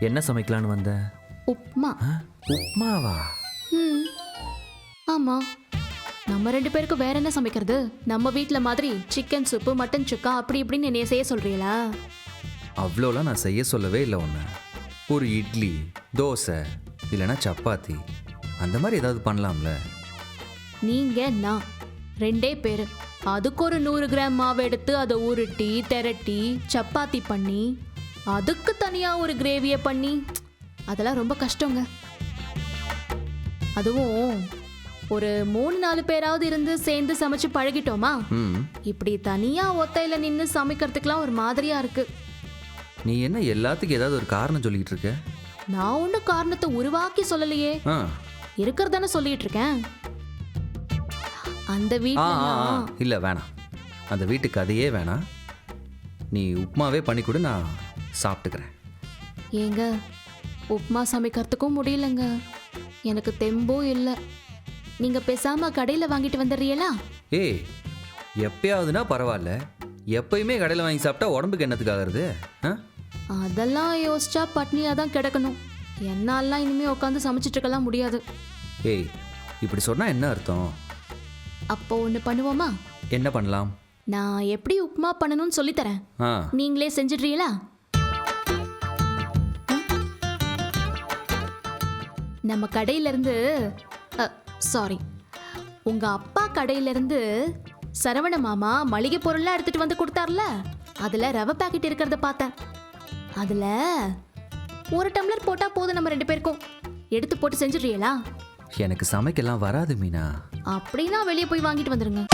என்ன சமைக்கலான்னு வந்த? உப்மா. ஆ? உப்மாவா? ம். ஆமா. நம்ம ரெண்டு பேருக்கும் வேற என்ன சமைக்கிறது? நம்ம வீட்ல மாதிரி சிக்கன் சூப்பு மட்டன் சுக்கா அப்படி இப்படின்னு என்னைய செய்ய சொல்றீங்களா? அவ்வளோலாம் நான் செய்ய சொல்லவே இல்லை உன்னை. ஒரு இட்லி தோசை இல்லைன்னா சப்பாத்தி. அந்த மாதிரி ஏதாவது பண்ணலாம்ல? நீங்க நான். ரெண்டே பேரு. அதுக்கு ஒரு நூறு கிராம் மாவு எடுத்து அதை உருட்டி திரட்டி சப்பாத்தி பண்ணி அதுக்கு தனியா ஒரு கிரேவியை பண்ணி அதெல்லாம் ரொம்ப கஷ்டங்க. அதுவும் ஒரு மூணு நாலு பேராவது இருந்து சேர்ந்து சமைச்சு பழகிட்டோமா? இப்படி தனியா ஒத்தையில நின்று சமைக்கிறதுக்கெல்லாம் ஒரு மாதிரியா இருக்கு. நீ என்ன எல்லாத்துக்கும் ஏதாவது ஒரு காரணம் சொல்லிக்கிட்டு இருக்க? நான் ஒன்றும் காரணத்தை உருவாக்கி சொல்லலையே. இருக்கிறதானே சொல்லிட்டு இருக்கேன். அந்த வீட்டுல இல்லை வேணாம். அந்த வீட்டு கதையே வேணாம். நீ உப்மாவே பண்ணி கொடு நான் சாப்பிட்டுக்கிறேன். ஏங்க உப்மா சமைக்கிறதுக்கும் முடியலங்க. எனக்கு தெம்பும் இல்லை. நீங்க பேசாம கடையில வாங்கிட்டு வந்துடுறீங்களா? ஏய் எப்பயாவதுனா பரவாயில்ல. எப்பயுமே கடையில் வாங்கி சாப்பிட்டா உடம்புக்கு என்னத்துக்கு ஆகுறது? ஆ? அதெல்லாம் யோசிச்சா பட்னியா தான் கிடக்கணும். என்னாலாம் இனிமே உட்காந்து சமைச்சிட்டு இருக்கலாம் முடியாது. ஏய் இப்படி சொன்னால் என்ன அர்த்தம்? அப்போ ஒன்று பண்ணுவோமா? என்ன பண்ணலாம்? நான் எப்படி உப்மா பண்ணணும்னு சொல்லித்தரேன். ஆ. நீங்களே செஞ்சிடுறீங்களா? நம்ம கடையில இருந்து சாரி உங்க அப்பா கடையில இருந்து சரவண மாமா மளிகை பொருள்லாம் எடுத்துட்டு வந்து கொடுத்தார்ல? அதுல ரவை பாக்கெட் இருக்கிறத பார்த்தேன். அதுல ஒரு டம்ளர் போட்டா போதும் நம்ம ரெண்டு பேருக்கும். எடுத்து போட்டு செஞ்சிடுறீங்களா? எனக்கு சமைக்கலாம் வராது மீனா. அப்படின்னா வெளியே போய் வாங்கிட்டு வந்துருங்க.